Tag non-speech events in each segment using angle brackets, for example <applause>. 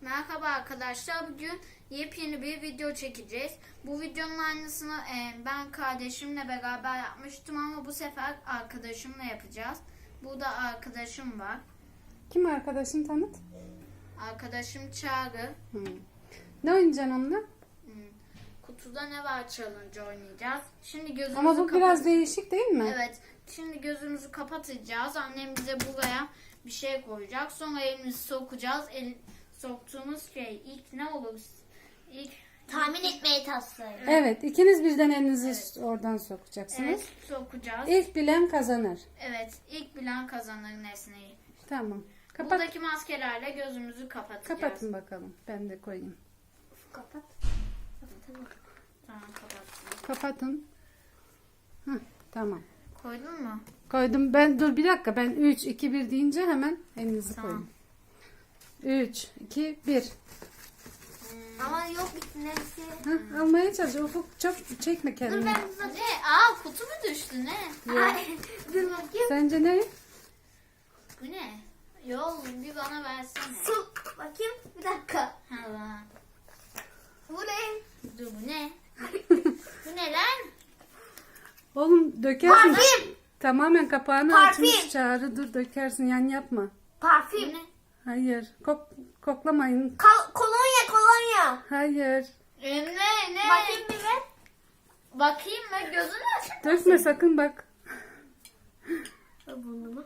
Merhaba arkadaşlar. Bugün yepyeni bir video çekeceğiz. Bu videonun aynısını e, ben kardeşimle beraber yapmıştım ama bu sefer arkadaşımla yapacağız. Burada arkadaşım var. Kim arkadaşın tanıt? Arkadaşım Çağrı. Hmm. Ne oynayacaksın onunla? Hmm. Kutuda ne var challenge oynayacağız. Şimdi gözümüzü Ama bu biraz değişik değil mi? Evet. Şimdi gözümüzü kapatacağız. Annem bize buraya bir şey koyacak. Sonra elimizi sokacağız. El, soktuğumuz şey ilk ne olur? İlk Tahmin etmeye taslayın. Evet, ikiniz birden elinizi oradan sokacaksınız. Evet, sokacağız. İlk bilen kazanır. Evet, ilk bilen kazanır nesneyi. Tamam. Kapat. Buradaki maskelerle gözümüzü kapatacağız. Kapatın bakalım. Ben de koyayım. Kapat. Tamam, kapattım. Kapatın. Heh, tamam. Koydun mu? Koydum. Ben dur bir dakika. Ben 3 2 1 deyince hemen elinizi Tamam. koyun. 3 2 1. Ama yok neyse. Heh, almaya çalış. Ufuk çok çekme Dur kendini. ben Ne? Aa, kutu mu düştü ne? Ay, <laughs> Dur bakayım. Sence ne? Bu ne? Yol bir bana versene. Su. Bakayım. Bir dakika. Allah. Bu ne? Dur bu ne? <laughs> bu ne lan? Oğlum dökersin. Parfüm. Tamamen kapağını Parfüm. açmış çağrı. Dur dökersin. Yan yapma. Bu Parfüm. ne? Hayır. Kok koklamayın. Kal- kolonya kolonya. Hayır. E, ne ne? Bakayım bir ver. Bakayım mı? Gözünü aç. Dökme sakın bak. Burnumu.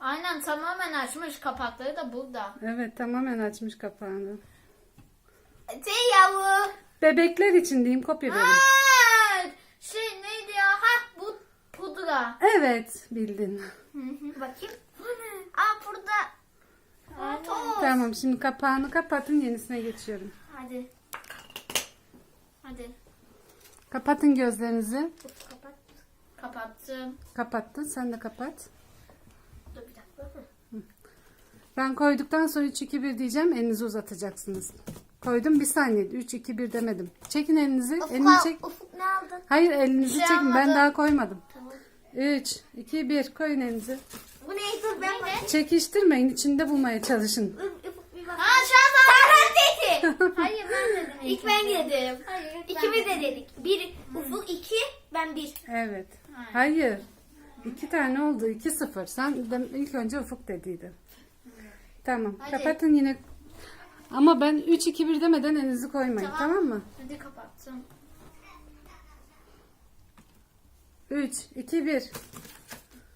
Aynen tamamen açmış. Kapakları da burada. Evet tamamen açmış kapağını. Şey yavu. Bebekler için diyeyim kopya verin. Şey neydi ya? Ha bu pudra. Evet bildin. Bakayım. Toz. Tamam şimdi kapağını kapatın yenisine geçiyorum. Hadi. Hadi Kapatın gözlerinizi. Kapat. kapattım. Kapattın sen de kapat. Dur bir dakika. Ben koyduktan sonra 3 2 1 diyeceğim elinizi uzatacaksınız. Koydum bir saniye 3 2 1 demedim. Çekin elinizi. Elini Ufuk, çek. Ufuk ne aldın? Hayır elinizi şey çekin ben almadım. daha koymadım. Tamam. 3 2 1 koyun elinizi. Dur ben bakayım. Çekiştirmeyin içinde bulmaya çalışın. Bak. Ha şans Serhat dedi. Hayır ben dedim. İlk ben dedim. Hayır İkimiz de dedik. Bir Ufuk iki, ben bir. Evet. Hayır. İki tane oldu. 2 0. Sen de ilk önce ufuk dediydin. Tamam. Hadi. Kapatın yine. Ama ben 3 2 1 demeden elinizi koymayın. Tamam. Tamam, mı? Hadi kapattım. 3 2 1.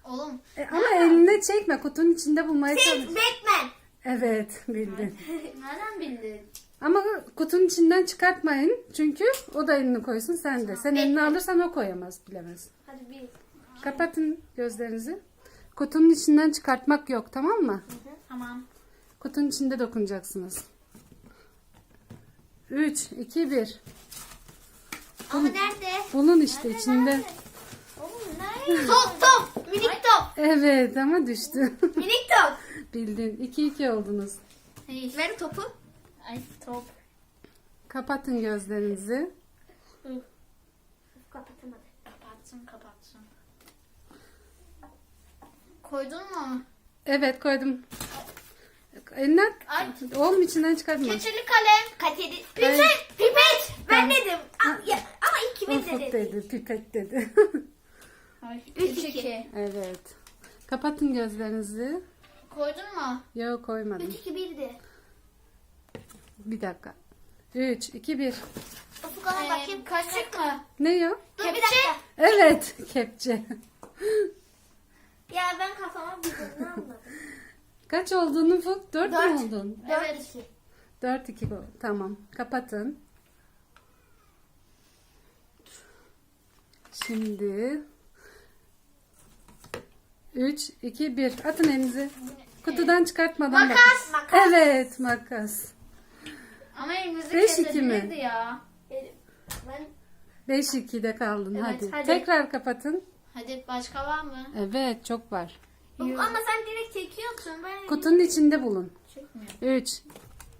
Oğlum E, ama eline çekme. Kutunun içinde bulmaya çalış. Batman. Evet, bildin. <laughs> nereden bildin? Ama kutunun içinden çıkartmayın. Çünkü o da elini koysun sen de. Sen elini alırsan o koyamaz, bilemez. Hadi bir. Kapatın gözlerinizi. Kutunun içinden çıkartmak yok, tamam mı? Tamam. Kutunun içinde dokunacaksınız. 3, 2, 1. Ama nerede? Bulun işte içinde. Oğlum nerede? top top. Minik top. Evet ama düştü. <laughs> Minik top. Bildin. 2, 2 oldunuz. Hey. Ver topu. Ay top. Kapatın gözlerinizi. Kapatamadı. Kapattım kapattım. Koydun mu? Evet koydum. Elinden Ay. oğlum içinden çıkartma. Keçeli kalem. Kateri. Ay. Pipet. Pipet. Ben dedim. Ama ikimiz de Ufuk dedik. dedi, pipet dedi. <laughs> Ay. Üç, Üç, iki. iki. evet. Kapatın gözlerinizi. Koydun mu? Yok koymadım. 3 2 1'di. Bir dakika. 3, 2, 1. Ufuk ona Ee, bakayım. kaşık mı? Ne o? Dur bir dakika. Evet, kepçe. Ya ben kafama bir ne anladım. Kaç olduğunu Ufuk? 4 mü Dört. oldun? 4 Evet. 2. 4, 2 Tamam. Kapatın. Şimdi 3, 2, 1. Atın elinizi. Kutudan çıkartmadan Makas. bakın. Makas. Evet, makas. Ama elimizi Beş iki mi? kesebilirdi ya. Ben 5, 2'de kaldın. Evet, hadi. hadi. Tekrar kapatın. Hadi başka var mı? Evet, çok var. Ufuk, ama sen direkt çekiyorsun. Ben Kutunun içinde bulun. Çıkmıyor. 3,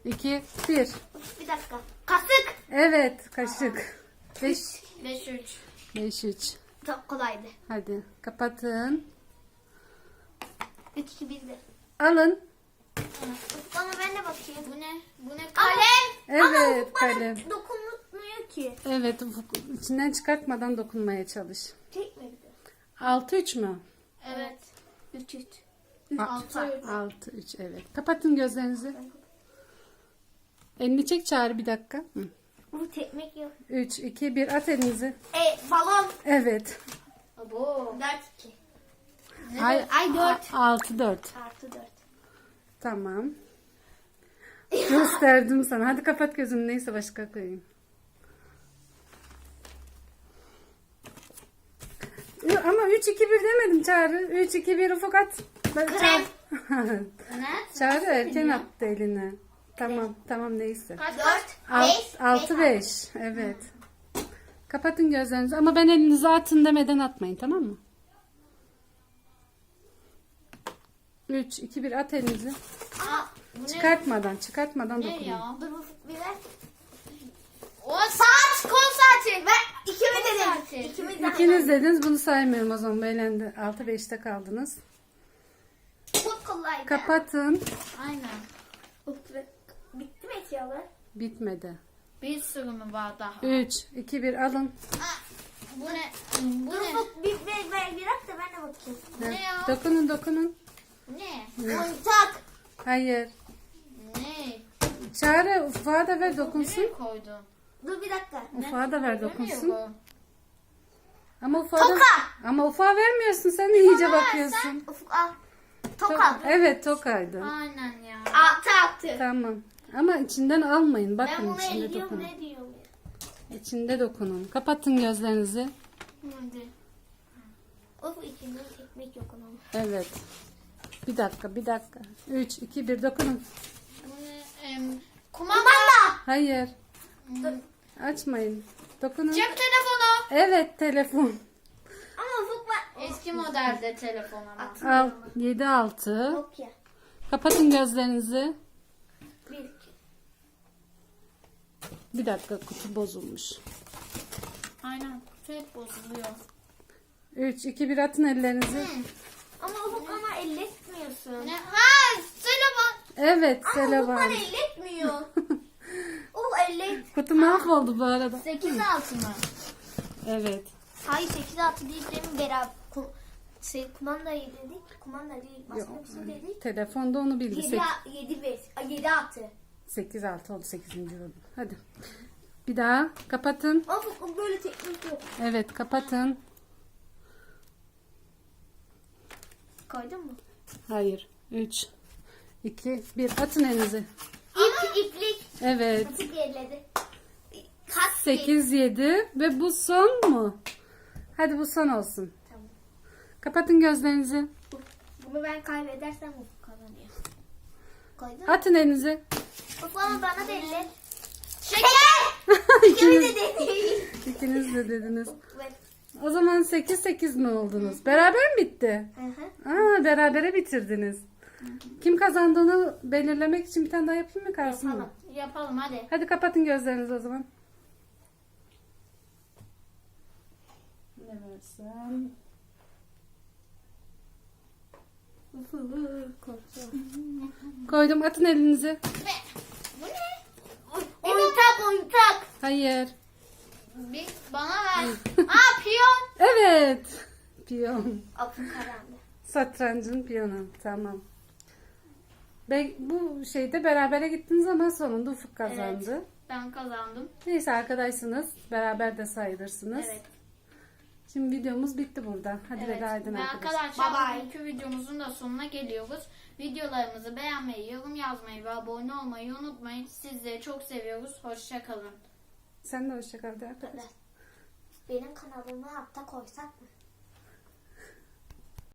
2, 1. bir dakika. Kasık. Evet, kaşık. 5, Beş üç. 5, 3. Çok kolaydı. Hadi kapatın. 3 2 1'di. Alın. Ama ben de bakayım. Bu ne? Bu ne? Kalem. Ama Evet bana kalem. dokunmuyor ki. Evet Ufuk içinden çıkartmadan dokunmaya çalış. Çekmedi. 6-3 mü? Evet. Üç üç. Altı. 6-3 evet. Kapatın gözlerinizi. Elini çek çağrı bir dakika. Hı. Bu tekmek yok. 3, 2, 1 at elinizi. E balon. Evet. Abo. Dört iki. Ay, Ay, dört. 6, 4. Artı dört. Tamam. Gösterdim sana. Hadi kapat gözünü. Neyse başka koyayım. Yo, Ama 3, 2, 1 demedim Çağrı. 3, 2, 1 ufak at. Ben- Krem. <laughs> Ne? Çağrı erken attı eline. Tamam tamam neyse. Kaç kaç? Dört. Beş. 6 beş. 5 evet. Kapatın gözlerinizi ama ben elinizi atın demeden atmayın tamam mı? 3 2 1 at elinizi. Aa, bu ne? Çıkartmadan, çıkartmadan Ne dokunun. ya? Dur Ufuk bir ver. O saat kol saati. Ver. İkimiz dedim. saati. İkimiz de. İkiniz dediniz bunu saymıyorum o zaman. Beğendi. 6 5'te kaldınız. Çok kolaydı. Kapatın. Aynen. Ve- Bitti mi eşyalar? Bitmedi. Bir sürü mü var daha? 3 2 1 alın. Aa, bu ne? Bu Dur ne? Ufuk bir ver, ver bir at da ben de bakayım. Ne ya? Dokunun dokunun. Ne? Oyuncak. Hayır. Ne? Çağrı ufağa da ver dokunsun. Nereye koydun? Dur bir dakika. Ufağa da ver dokunsun. bu. Ama ufağa Toka. da... Ama ufağa vermiyorsun. Sen de iyice bakıyorsun. Ufuk al. Toka. Evet tokaydı. Aynen ya. Altı altı. Tamam. Ama içinden almayın. Ben Bakın bunu içinde elliyorum dokunun. ne diyorum ya. İçinde dokunun. Kapatın gözlerinizi. Hadi. Ufuk içinde tekmek yok onun. Evet. Bir dakika, bir dakika. 3, 2, 1 dokunun. Em, kumanda. Hayır. Dur. Açmayın. Dokunun. Cep telefonu. Evet, telefon. Ama ben. Eski modelde telefon ama. Al, 7, 6. Nokia. Kapatın gözlerinizi. Bir iki. Bir dakika, kutu bozulmuş. Aynen. Kutu hep bozuluyor. 3, 2, 1 atın ellerinizi. Ama Ufuk ama elletmiyorsun. Ne? Ha, telefon. Evet, Ama Ufuk bana var. elletmiyor. <laughs> Ufuk ellet. Kutu mahvoldu bu arada. 8 altı mı? Evet. Hayır 8 6 değil demin beraber. Kum, şey, kumandayı dedik. Kumanda değil. Başka bir şey dedik. Telefonda onu bildi. 7 7 5. 7 6. 8, 6 oldu. 8. oldu. Hadi. Bir daha kapatın. Ama Ufuk böyle teknik yok. Evet, kapatın. Koydun mu? Hayır. 3, 2, 1 atın elinizi. İp, iplik. Evet. Nasıl geriledi? Kaç 8, 7 ve bu son mu? Hadi bu son olsun. Tamam. Kapatın gözlerinizi. Bunu ben kaybedersem Ufuk kazanıyor. Koydun mu? Atın elinizi. Ufuk ama bana da ellet. Şeker. <laughs> İkiniz, ikiniz de dediniz. Evet. O zaman 8, 8 mi oldunuz? Beraber mi bitti? Hı hı. Aa, berabere bitirdiniz. Kim kazandığını belirlemek için bir tane daha yapayım mı kalsın mı? Yapalım. Yapalım hadi. Hadi kapatın gözlerinizi o zaman. Ne versem? Koydum atın elinizi. Bu ne? Oyuncak oyuncak. Hayır. Bir bana ver. Evet. Piyon. Ufuk kazandı. Satrancın piyonu. Tamam. Be bu şeyde berabere gittiniz ama sonunda Ufuk kazandı. Ben kazandım. Neyse arkadaşsınız. Beraber de sayılırsınız. Evet. Şimdi videomuz bitti burada. Hadi Evet. veda edin arkadaşlar. arkadaşlar Bye bugünkü videomuzun da sonuna geliyoruz. Videolarımızı beğenmeyi, yorum yazmayı ve abone olmayı unutmayın. Sizleri çok seviyoruz. Hoşçakalın. Sen de hoşça kal de arkadaş. Benim kanalıma hatta koysak mı?